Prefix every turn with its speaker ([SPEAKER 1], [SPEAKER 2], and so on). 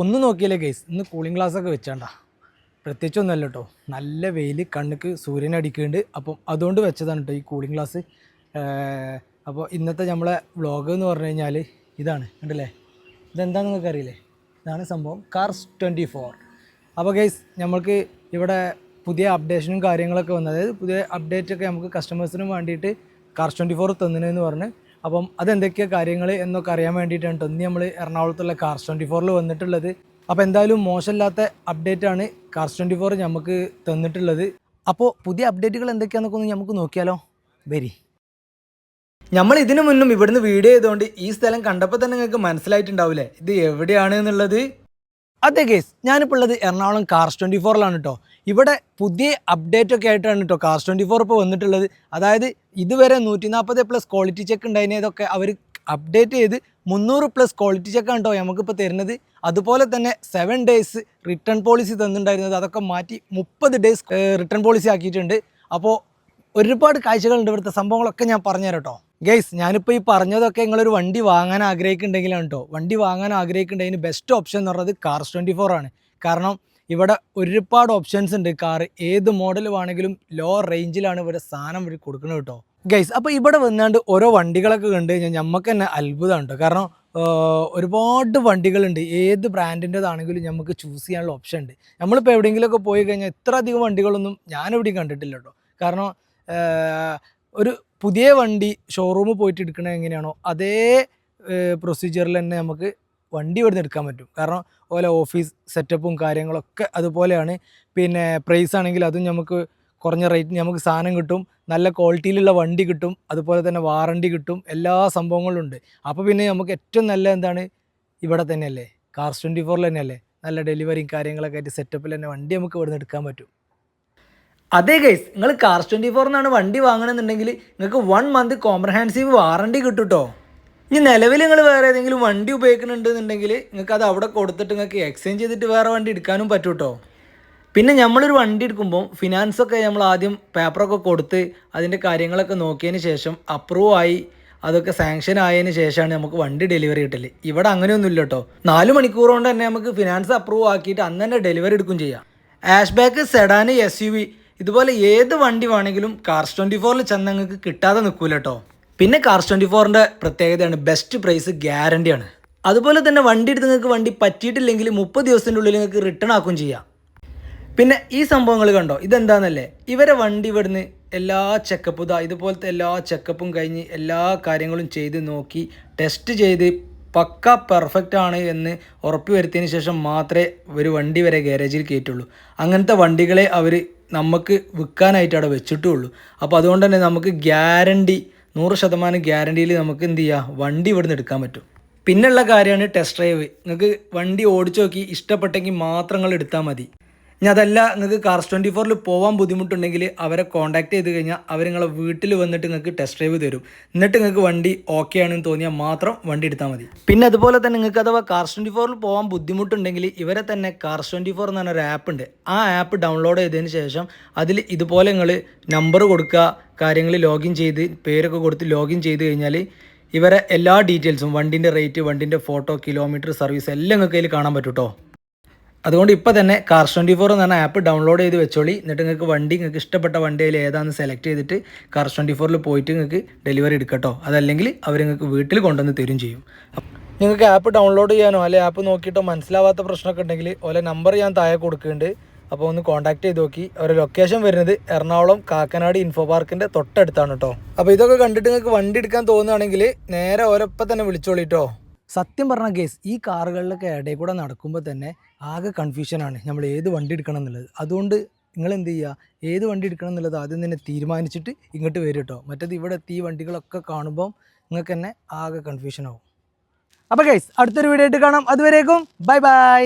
[SPEAKER 1] ഒന്ന് നോക്കിയില്ലേ ഗൈസ് ഇന്ന് കൂളിംഗ് ഗ്ലാസ് ഒക്കെ വെച്ചാണ്ട. പ്രത്യേകിച്ചൊന്നുമല്ല കേട്ടോ നല്ല വെയിൽ കണ്ണുക്ക് സൂര്യൻ അടിക്കുന്നുണ്ട്. അപ്പം അതുകൊണ്ട് വെച്ചതാണ് കേട്ടോ ഈ കൂളിംഗ് ഗ്ലാസ് അപ്പോൾ ഇന്നത്തെ നമ്മളെ വ്ലോഗ് എന്ന് പറഞ്ഞു കഴിഞ്ഞാൽ ഇതാണ്. ഉണ്ടല്ലേ ഇതെന്താണെന്ന് നിങ്ങൾക്ക് അറിയില്ലേ? ഇതാണ് സംഭവം കാർസ് ട്വന്റി ഫോർ അപ്പോൾ ഗൈസ് നമ്മൾക്ക് ഇവിടെ പുതിയ അപ്ഡേഷനും കാര്യങ്ങളൊക്കെ വന്നത് അതായത് പുതിയ അപ്ഡേറ്റൊക്കെ നമുക്ക് കസ്റ്റമേഴ്സിനും വേണ്ടിയിട്ട് കാർസ് ട്വന്റി ഫോർ തന്നതെന്ന് പറഞ്ഞ് അപ്പം അതെന്തൊക്കെയാണ് കാര്യങ്ങൾ എന്നൊക്കെ അറിയാൻ വേണ്ടിയിട്ടാണ് ഇന്ന് നമ്മൾ എറണാകുളത്തുള്ള കാർസ് ട്വന്റി ഫോറിൽ വന്നിട്ടുള്ളത്. അപ്പോൾ എന്തായാലും മോശമില്ലാത്ത അപ്ഡേറ്റ് ആണ് കാർസ് ട്വന്റി ഫോർ നമുക്ക് തന്നിട്ടുള്ളത്. അപ്പോൾ പുതിയ അപ്ഡേറ്റുകൾ എന്തൊക്കെയാണെന്നൊക്കെ ഒന്ന് നമുക്ക് നോക്കിയാലോ? വരി. നമ്മൾ ഇതിനു മുന്നും ഇവിടുന്ന് വീഡിയോ ചെയ്തുകൊണ്ട് ഈ സ്ഥലം കണ്ടപ്പോൾ തന്നെ നിങ്ങൾക്ക് മനസ്സിലായിട്ടുണ്ടാവില്ലേ ഇത് എവിടെയാണ് എന്നുള്ളത്? അതെ കേസ് ഞാനിപ്പോൾ ഉള്ളത് എറണാകുളം കാർസ് ട്വന്റി ഫോറിലാണ് കേട്ടോ ഇവിടെ പുതിയ അപ്ഡേറ്റ് ഒക്കെ ആയിട്ടാണ് കേട്ടോ കാർസ് ട്വന്റി ഫോർ ഇപ്പോൾ വന്നിട്ടുള്ളത്. അതായത് ഇതുവരെ നൂറ്റി നാൽപ്പത് പ്ലസ് ക്വാളിറ്റി ചെക്ക് ഉണ്ടായിരുന്നതൊക്കെ അവർ അപ്ഡേറ്റ് ചെയ്ത് മുന്നൂറ് പ്ലസ് ക്വാളിറ്റി ചെക്കാണ് കേട്ടോ നമുക്കിപ്പോൾ തരുന്നത്. അതുപോലെ തന്നെ സെവൻ ഡേയ്സ് റിട്ടേൺ പോളിസി തന്നിട്ടുണ്ടായിരുന്നത് അതൊക്കെ മാറ്റി മുപ്പത് ഡേയ്സ് റിട്ടേൺ പോളിസി ആക്കിയിട്ടുണ്ട്. അപ്പോൾ ഒരുപാട് കാഴ്ചകളുണ്ട് ഇവിടുത്തെ സംഭവങ്ങളൊക്കെ ഞാൻ പറഞ്ഞുതരാം കേട്ടോ ഗൈസ് ഞാനിപ്പോൾ ഈ പറഞ്ഞതൊക്കെ നിങ്ങളൊരു വണ്ടി വാങ്ങാൻ ആഗ്രഹിക്കുന്നുണ്ടെങ്കിലാണ് കേട്ടോ വണ്ടി വാങ്ങാൻ ആഗ്രഹിക്കുന്നുണ്ടെങ്കിൽ ബെസ്റ്റ് ഓപ്ഷൻ എന്ന് പറയുന്നത് കാർസ് ട്വന്റി ഫോർ ആണ്. കാരണം ഇവിടെ ഒരുപാട് ഓപ്ഷൻസ് ഉണ്ട്. കാർ ഏത് മോഡൽ വേണമെങ്കിലും ലോ റേഞ്ചിലാണ് ഇവിടെ സാധനം ഇവർ കൊടുക്കുന്നത് കേട്ടോ ഗൈസ് അപ്പോൾ ഇവിടെ വന്നാണ്ട് ഓരോ വണ്ടികളൊക്കെ കണ്ടു കഴിഞ്ഞാൽ നമുക്ക് തന്നെ അത്ഭുതമാണ് കേട്ടോ കാരണം ഒരുപാട് വണ്ടികളുണ്ട്. ഏത് ബ്രാൻഡിന്റെതാണെങ്കിലും നമുക്ക് ചൂസ് ചെയ്യാനുള്ള ഓപ്ഷൻ ഉണ്ട്. നമ്മളിപ്പോൾ എവിടെയെങ്കിലുമൊക്കെ പോയി കഴിഞ്ഞാൽ ഇത്ര അധികം വണ്ടികളൊന്നും ഞാനിവിടെയും കണ്ടിട്ടില്ല കേട്ടോ കാരണം ഒരു പുതിയ വണ്ടി ഷോറൂമിൽ പോയിട്ട് എടുക്കണത് എങ്ങനെയാണോ അതേ പ്രൊസീജിയറിൽ തന്നെ നമുക്ക് വണ്ടി ഇവിടുന്ന് എടുക്കാൻ പറ്റും. കാരണം ഓലെ ഓഫീസ് സെറ്റപ്പും കാര്യങ്ങളൊക്കെ അതുപോലെയാണ്. പിന്നെ പ്രൈസ് ആണെങ്കിൽ അതും നമുക്ക് കുറഞ്ഞ റേറ്റിന് നമുക്ക് സാധനം കിട്ടും. നല്ല ക്വാളിറ്റിയിലുള്ള വണ്ടി കിട്ടും. അതുപോലെ തന്നെ വാറണ്ടി കിട്ടും. എല്ലാ സംഭവങ്ങളും ഉണ്ട്. അപ്പോൾ പിന്നെ നമുക്ക് ഏറ്റവും നല്ല എന്താണ്? ഇവിടെ തന്നെയല്ലേ? കാർസ് ട്വന്റി ഫോറിൽ തന്നെയല്ലേ? നല്ല ഡെലിവറിയും കാര്യങ്ങളൊക്കെ ആയിട്ട് സെറ്റപ്പിൽ തന്നെ വണ്ടി നമുക്ക് ഇവിടെ നിന്ന് എടുക്കാൻ പറ്റും. അതെ ഗൈസ് നിങ്ങൾ കാർസ് ട്വന്റി ഫോർ എന്നാണ് വണ്ടി വാങ്ങണമെന്നുണ്ടെങ്കിൽ നിങ്ങൾക്ക് വൺ മന്ത് കോംപ്രഹാൻസീവ് വാറണ്ടി കിട്ടും കേട്ടോ ഇനി നിലവിൽ നിങ്ങൾ വേറെ ഏതെങ്കിലും വണ്ടി ഉപയോഗിക്കുന്നുണ്ടെന്നുണ്ടെങ്കിൽ നിങ്ങൾക്ക് അത് അവിടെ കൊടുത്തിട്ട് നിങ്ങൾക്ക് എക്സ്ചേഞ്ച് ചെയ്തിട്ട് വേറെ വണ്ടി എടുക്കാനും പറ്റും കേട്ടോ പിന്നെ നമ്മളൊരു വണ്ടി എടുക്കുമ്പോൾ ഫിനാൻസൊക്കെ നമ്മൾ ആദ്യം പേപ്പറൊക്കെ കൊടുത്ത് അതിന്റെ കാര്യങ്ങളൊക്കെ നോക്കിയതിന് ശേഷം അപ്രൂവ് ആയി അതൊക്കെ സാങ്ഷൻ ആയതിന് ശേഷമാണ് നമുക്ക് വണ്ടി ഡെലിവറി കിട്ടൽ. ഇവിടെ അങ്ങനെയൊന്നുമില്ല കേട്ടോ നാല് മണിക്കൂർ കൊണ്ട് തന്നെ നമുക്ക് ഫിനാൻസ് അപ്രൂവ് ആക്കിയിട്ട് അന്ന് തന്നെ ഡെലിവറി എടുക്കും ചെയ്യാം. Hatchback sedan S U V ഇതുപോലെ ഏത് വണ്ടി വേണമെങ്കിലും കാർസ് ട്വന്റി ഫോറിൽ ചെന്ന് നിങ്ങൾക്ക് കിട്ടാതെ നിൽക്കൂല കേട്ടോ പിന്നെ കാർസ് ട്വന്റി ഫോറിന്റെ പ്രത്യേകതയാണ് ബെസ്റ്റ് പ്രൈസ് ഗ്യാരണ്ടിയാണ് അതുപോലെ തന്നെ വണ്ടി എടുത്ത് നിങ്ങൾക്ക് വണ്ടി പറ്റിയിട്ടില്ലെങ്കിൽ മുപ്പത് ദിവസത്തിന്റെ ഉള്ളിൽ നിങ്ങൾക്ക് റിട്ടേൺ ആക്കുകയും ചെയ്യാം. പിന്നെ ഈ സംഭവങ്ങൾ കണ്ടോ? ഇതെന്താണെന്നല്ലേ ഇവരെ വണ്ടി ഇവിടുന്ന് എല്ലാ ചെക്കപ്പും ഇതാ ഇതുപോലത്തെ എല്ലാ ചെക്കപ്പും കഴിഞ്ഞ് എല്ലാ കാര്യങ്ങളും ചെയ്ത് നോക്കി ടെസ്റ്റ് ചെയ്ത് പക്ക പെർഫെക്റ്റ് ആണ് എന്ന് ഉറപ്പ് വരുത്തിയതിന് ശേഷം മാത്രമേ ഒരു വണ്ടി വരെ ഗാരേജിൽ കയറ്റുള്ളൂ. അങ്ങനത്തെ വണ്ടികളെ അവർ നമുക്ക് വിൽക്കാനായിട്ട് അവിടെ വെച്ചിട്ടുള്ളൂ. അപ്പോൾ അതുകൊണ്ട് തന്നെ നമുക്ക് ഗ്യാരണ്ടി നൂറ് ശതമാനം ഗ്യാരണ്ടിയിൽ നമുക്ക് എന്ത് ചെയ്യാം? വണ്ടി ഇവിടുന്ന് എടുക്കാൻ പറ്റും. പിന്നെയുള്ള കാര്യമാണ് ടെസ്റ്റ് ഡ്രൈവ്. നിങ്ങൾക്ക് വണ്ടി ഓടിച്ചു നോക്കി ഇഷ്ടപ്പെട്ടെങ്കിൽ മാത്രം എടുത്താൽ മതി. ഇനി അതല്ല നിങ്ങൾക്ക് കാർസ് ട്വന്റി ഫോറിൽ പോകാൻ ബുദ്ധിമുട്ടുണ്ടെങ്കിൽ അവരെ കോൺടാക്ട് ചെയ്ത് കഴിഞ്ഞാൽ അവർ നിങ്ങളെ വീട്ടിൽ വന്നിട്ട് നിങ്ങൾക്ക് ടെസ്റ്റ് ഡ്രൈവ് തരും. എന്നിട്ട് നിങ്ങൾക്ക് വണ്ടി ഓക്കെ ആണെന്ന് തോന്നിയാൽ മാത്രം വണ്ടി എടുത്താൽ മതി. പിന്നെ അതുപോലെ തന്നെ നിങ്ങൾക്ക് അഥവാ കാർസ് ട്വന്റി ഫോറിൽ പോകാൻ ബുദ്ധിമുട്ടുണ്ടെങ്കിൽ ഇവരെ തന്നെ കാർസ് ട്വന്റി ഫോർ എന്ന് പറഞ്ഞ ഒരു ആപ്പ് ഉണ്ട്. ആ ആപ്പ് ഡൗൺലോഡ് ചെയ്തതിന് ശേഷം അതിൽ ഇതുപോലെ നിങ്ങൾ നമ്പർ കൊടുക്കുക കാര്യങ്ങൾ ലോഗിൻ ചെയ്ത് പേരൊക്കെ കൊടുത്ത് ലോഗിൻ ചെയ്ത് കഴിഞ്ഞാൽ ഇവരെ എല്ലാ ഡീറ്റെയിൽസും വണ്ടിന്റെ റേറ്റ് വണ്ടിന്റെ ഫോട്ടോ കിലോമീറ്റർ സർവീസ് എല്ലാം നിങ്ങൾക്ക് അതിൽ കാണാൻ പറ്റും കേട്ടോ അതുകൊണ്ട് ഇപ്പോൾ തന്നെ കാർസ് ട്വന്റി ഫോർ എന്ന് പറഞ്ഞ ആപ്പ് ഡൗൺലോഡ് ചെയ്ത് വെച്ചോളി. എന്നിട്ട് നിങ്ങൾക്ക് വണ്ടി നിങ്ങൾക്ക് ഇഷ്ടപ്പെട്ട വണ്ടിയിൽ ഏതാണെന്ന് സെലക്ട് ചെയ്തിട്ട് കാർസ് ട്വന്റി ഫോറിൽ പോയിട്ട് നിങ്ങൾക്ക് ഡെലിവറി എടുക്കട്ടോ. അതല്ലെങ്കിൽ അവർ നിങ്ങൾക്ക് വീട്ടിൽ കൊണ്ടുവന്ന് തരും ചെയ്യും. നിങ്ങൾക്ക് ആപ്പ് ഡൗൺലോഡ് ചെയ്യാനോ അല്ലെ ആപ്പ് നോക്കിയിട്ടോ മനസ്സിലാവാത്ത പ്രശ്നമൊക്കെ ഉണ്ടെങ്കിൽ ഓലെ നമ്പർ ഞാൻ താഴെ കൊടുക്കുന്നുണ്ട്. അപ്പോൾ ഒന്ന് കോൺടാക്ട് ചെയ്ത് നോക്കി. അവരുടെ ലൊക്കേഷൻ വരുന്നത് എറണാകുളം കാക്കനാട് ഇൻഫോ പാർക്കിന്റെ തൊട്ടടുത്താണ് കേട്ടോ അപ്പോൾ ഇതൊക്കെ കണ്ടിട്ട് നിങ്ങൾക്ക് വണ്ടി എടുക്കാൻ തോന്നുകയാണെങ്കിൽ നേരെ ഓരപ്പം തന്നെ വിളിച്ചോളിട്ടോ സത്യം പറഞ്ഞ കേസ് ഈ കാറുകളിലൊക്കെ ഇടയിൽ കൂടെ നടക്കുമ്പോൾ തന്നെ ആകെ കൺഫ്യൂഷനാണ് നമ്മൾ ഏത് വണ്ടി എടുക്കണം എന്നുള്ളത്. അതുകൊണ്ട് നിങ്ങൾ എന്ത് ചെയ്യുക ഏത് വണ്ടി എടുക്കണം എന്നുള്ളത് ആദ്യം തന്നെ തീരുമാനിച്ചിട്ട് ഇങ്ങോട്ട് വരും കേട്ടോ മറ്റേത് ഇവിടെ എത്തി വണ്ടികളൊക്കെ കാണുമ്പോൾ നിങ്ങൾക്ക് തന്നെ ആകെ കൺഫ്യൂഷനാവും അപ്പോൾ കേസ് അടുത്തൊരു വീഡിയോ ആയിട്ട് കാണാം. അതുവരേക്കും ബൈ ബൈ